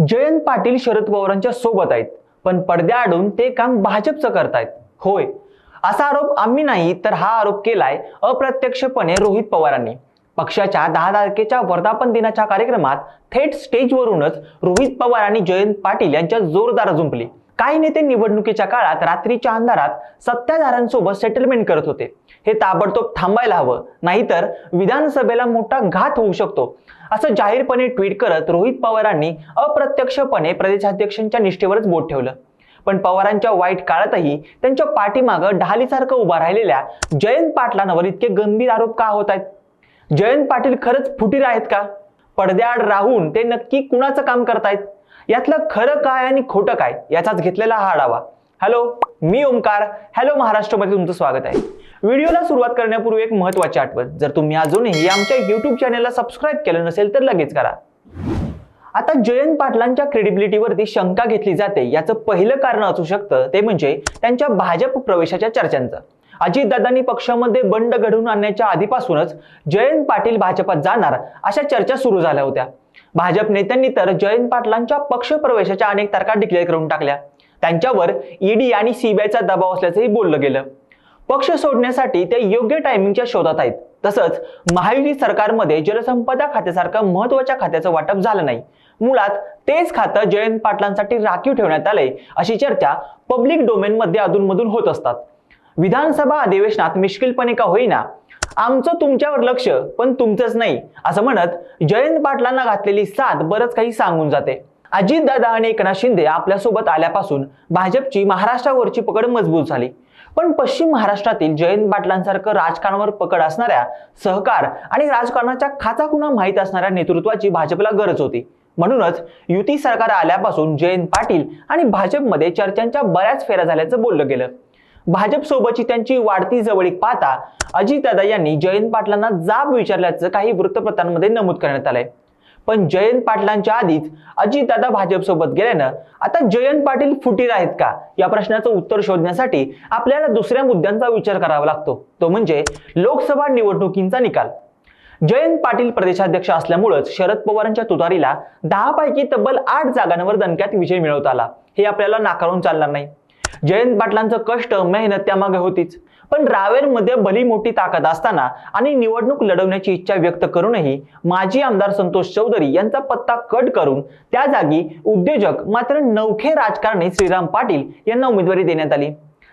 जयंत पाटील शरद पवारांच्या सोबत आहेत. पण पडद्याआडून ते काम भाजपचं करतायत. होय. असा आरोप आम्ही नाही तर हा आरोप केलाय अप्रत्यक्षपणे रोहित पवारांनी. पक्षाच्या दहा तारखेच्या वर्धापन दिनाच्या कार्यक्रमात थेट स्टेजवरूनच रोहित पवार आणि जयंत पाटील यांच्या जोरदार जुंपली काही नेते निवडणुकीच्या काळात रात्रीच्या अंधारात सत्ताधाऱ्यांसोबत सेटलमेंट करत होते. हे ताबडतोब थांबायला हवं. नाहीतर विधानसभेला मोठा घात होऊ शकतो. असं जाहीरपणे ट्विट करत रोहित पवारांनी अप्रत्यक्षपणे प्रदेशाध्यक्षांच्या निष्ठेवरच बोट ठेवलं. पण पवारांच्या वाईट काळातही त्यांच्या पाठीमागं ढालीसारखं उभा राहिलेल्या जयंत पाटलांवर इतके गंभीर आरोप का होत आहेत? जयंत पाटील खरंच फुटीर आहेत का? पडद्याआड राहून ते नक्की कुणाचं काम करतायत? यातलं खरं काय आणि खोटं काय याचाच घेतलेला हा आढावा. हॅलो मी ओमकार हॅलो महाराष्ट्रमध्ये तुमचं स्वागत आहे. व्हिडिओला सुरुवात करण्यापूर्वी एक महत्वाची आठवण. जर तुम्ही अजूनही आमच्या युट्यूब चॅनलला सबस्क्राईब केलं नसेल तर लगेच करा. आता जयंत पाटलांच्या क्रेडिबिलिटीवरती शंका घेतली जाते. याचं पहिलं कारण असू शकतं ते म्हणजे त्यांच्या भाजप प्रवेशाच्या चर्चांचं. अजितदादांनी पक्षामध्ये बंड घडवून आणण्याच्या आधीपासूनच जयंत पाटील भाजपात जाणार अशा चर्चा सुरू झाल्या होत्या. भाजप नेत्यांनी तर जयंत पाटलांच्या पक्ष प्रवेशाच्या अनेक तारखा डिक्लेअर करून टाकल्या. त्यांच्यावर ईडी आणि सीबीआयचा दबाव असल्याचंही बोललं गेलं. पक्ष सोडण्यासाठी ते योग्य टायमिंगच्या शोधात आहेत. तसंच महायुती सरकारमध्ये जलसंपदा खात्यासारखं महत्त्वाच्या खात्याचं वाटप झालं नाही. मुळात तेच खातं जयंत पाटलांसाठी राखीव ठेवण्यात आलंय अशी चर्चा पब्लिक डोमेनमध्ये अधूनमधून होत असतात. विधानसभा अधिवेशनात मिश्किलपणे का होईना आमचं तुमच्यावर लक्ष पण तुमचंच नाही. असं म्हणत जयंत पाटलांना घातलेली साथ बरंच काही सांगून जाते. अजितदादा आणि एकनाथ शिंदे आपल्यासोबत आल्यापासून भाजपची महाराष्ट्रावरची पकड मजबूत झाली. पण पश्चिम महाराष्ट्रातील जयंत पाटलांसारखं राजकारणावर पकड असणाऱ्या सहकार आणि राजकारणाच्या खाचाखुणा माहीत असणाऱ्या नेतृत्वाची भाजपला गरज होती. म्हणूनच युती सरकार आल्यापासून जयंत पाटील आणि भाजपमध्ये चर्चांच्या बऱ्याच फेऱ्या झाल्याचं बोललं गेलं. भाजपसोबतची त्यांची वाढती जवळीक पाहता अजितदादा यांनी जयंत पाटलांना जाब विचारल्याचं काही वृत्तपत्रांमध्ये नमूद करण्यात आलंय. पण जयंत पाटलांच्या आधीच अजितदादा भाजपसोबत गेल्यानं आता जयंत पाटील फुटीर आहेत का? या प्रश्नाचं उत्तर शोधण्यासाठी आपल्याला दुसऱ्या मुद्द्यांचा विचार करावा लागतो. तो म्हणजे लोकसभा निवडणुकींचा निकाल. जयंत पाटील प्रदेशाध्यक्ष असल्यामुळेच शरद पवारांच्या तुतारीला दहा पैकी तब्बल आठ जागांवर दणक्यात विजय मिळवता आला. हे आपल्याला नाकारून चालणार नाही. जयंत पाटलांचं कष्ट मेहनत त्यामागे होतीच. पण रावेरमध्ये भली मोठी ताकद असताना आणि निवडणूक लढवण्याची इच्छा व्यक्त करूनही माजी आमदार संतोष चौधरी यांचा पत्ता कट करून त्या जागी उद्योजक मात्र नवखे राजकारणी श्रीराम पाटील यांना उमेदवारी देण्यात आली.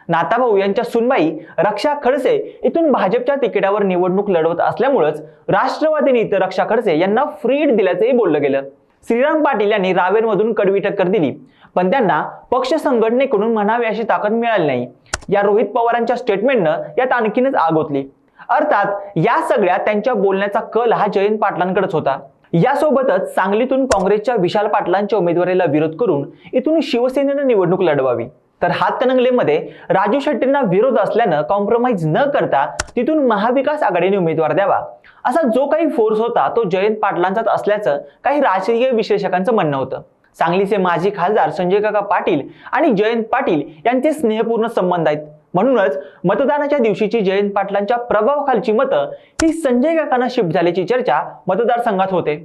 नाताभाऊ यांच्या सुनबाई रक्षा खडसे इथून भाजपच्या तिकिटावर निवडणूक लढवत असल्यामुळेच राष्ट्रवादीने इथं रक्षा खडसे यांना फ्रीड दिल्याचंही बोललं गेलं. श्रीराम पाटील यांनी रावेरमधून कडवी टक्कर दिली. पण त्यांना पक्ष संघटनेकडून म्हणावी अशी ताकद मिळाली नाही. या रोहित पवारांच्या स्टेटमेंटनं यात आणखीनच आगोतली अर्थात या सगळ्या त्यांच्या बोलण्याचा कल हा जयंत पाटलांकडेच होता. यासोबतच सांगलीतून काँग्रेसच्या विशाल पाटलांच्या उमेदवारीला विरोध करून इथून शिवसेनेनं निवडणूक लढवावी. तर हातकणंगलेमध्ये राजू शेट्टींना विरोध असल्यानं कॉम्प्रोमाइज न करता तिथून महाविकास आघाडीने उमेदवार द्यावा. असा जो काही फोर्स होता तो जयंत पाटलांचाच असल्याचं काही राजकीय विश्लेषकांचं म्हणणं होतं. सांगलीचे माजी खासदार संजय काका पाटील आणि जयंत पाटील यांचे स्नेहपूर्ण संबंध आहेत. म्हणूनच मतदानाच्या दिवशीची जयंत पाटलांच्या प्रभावाखालची मतं ही संजय काकांना शिफ्ट झाल्याची चर्चा मतदारसंघात होते.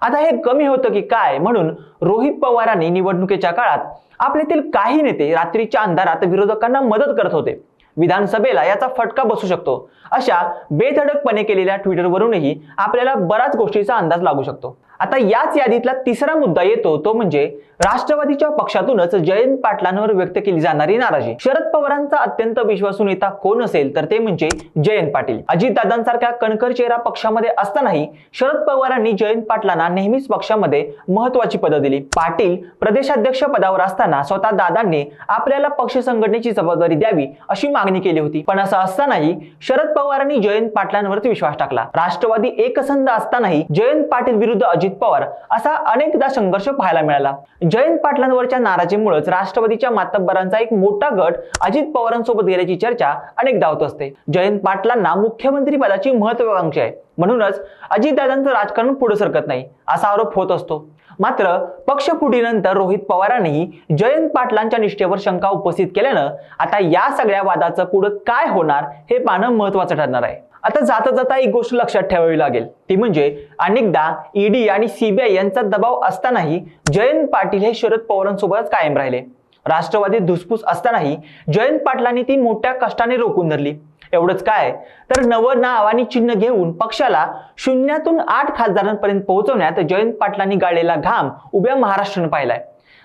आता हे कमी होतं की काय म्हणून रोहित पवारांनी निवडणुकीच्या काळात आपल्यातील काही नेते रात्रीच्या अंधारात विरोधकांना मदत करत होते. विधानसभेला याचा फटका बसू शकतो. अशा बेधडकपणे केलेल्या ट्विटरवरूनही आपल्याला बऱ्याच गोष्टीचा अंदाज लागू शकतो. आता याच यादीतला तिसरा मुद्दा येतो तो म्हणजे राष्ट्रवादीच्या पक्षातूनच जयंत पाटलांवर व्यक्त केली जाणारी नाराजी. शरद पवारांचा अत्यंत विश्वासू नेता कोण असेल तर ते म्हणजे जयंत पाटील. अजितदादांसारख्या कणकर चेहरा पक्षामध्ये असतानाही शरद पवारांनी जयंत पाटलांना नेहमीच पक्षामध्ये महत्वाची पदं दिली. पाटील प्रदेशाध्यक्ष पदावर असताना स्वतः दादांनी आपल्याला पक्ष संघटनेची जबाबदारी द्यावी अशी मागणी केली होती. पण असं असतानाही शरद पवारांनी जयंत पाटलांवरच विश्वास टाकला. राष्ट्रवादी एकसंध असतानाही जयंत पाटील विरुद्ध अजित पवार असा अनेकदा संघर्ष पाहायला मिळाला. जयंत पाटलांवरच्या नाराजीमुळेच राष्ट्रवादीच्या मातब्बरांचा एक मोठा गट अजित पवारांसोबत गेल्याची चर्चा अनेकदा होत असते. जयंत पाटलांना मुख्यमंत्री पदाची महत्वाकांक्षा आहे. म्हणूनच अजितदादांचं राजकारण पुढे सरकत नाही असा आरोप होत असतो. मात्र पक्षफुटीनंतर रोहित पवारांनीही जयंत पाटलांच्या निष्ठेवर शंका उपस्थित केल्यानं आता या सगळ्या वादाचं पुढं काय होणार हे पाहणं महत्वाचं ठरणार आहे. आता जाता जाता एक गोष्ट लक्षात ठेवावी लागेल. ती म्हणजे अनेकदा ईडी आणि सीबीआय यांचा दबाव असतानाही जयंत पाटील हे शरद पवारांसोबतच कायम राहिले. राष्ट्रवादी धुसफूस असतानाही जयंत पाटलांनी ती मोठ्या कष्टाने रोखून धरली. एवढंच काय? तर नवं नाव आणि चिन्ह घेऊन पक्षाला शून्यातून आठ खासदारांपर्यंत पोहोचवण्यात जयंत पाटलांनी गाळलेला घाम उभ्या महाराष्ट्रानं पाहिलाय.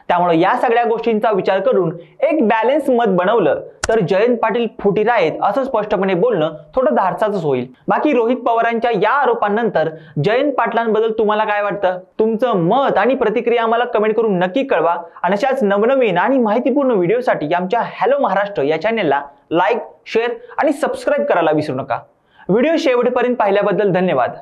त्यामुळे या सगळ्या गोष्टींचा विचार करून एक बॅलेन्स मत बनवलं तर जयंत पाटील फुटीर आहेत असं स्पष्टपणे बोलणं थोडं धाडसाच होईल. बाकी रोहित पवारांच्या या आरोपांनंतर जयंत पाटलांबद्दल तुम्हाला काय वाटतं? तुमचं मत आणि प्रतिक्रिया आम्हाला कमेंट करून नक्की कळवा. आणि अशाच नवनवीन आणि माहितीपूर्ण व्हिडिओसाठी आमच्या हॅलो महाराष्ट्र या चॅनेलला लाईक शेअर आणि सबस्क्राईब करायला विसरू नका. व्हिडिओ शेवटपर्यंत पाहिल्याबद्दल धन्यवाद.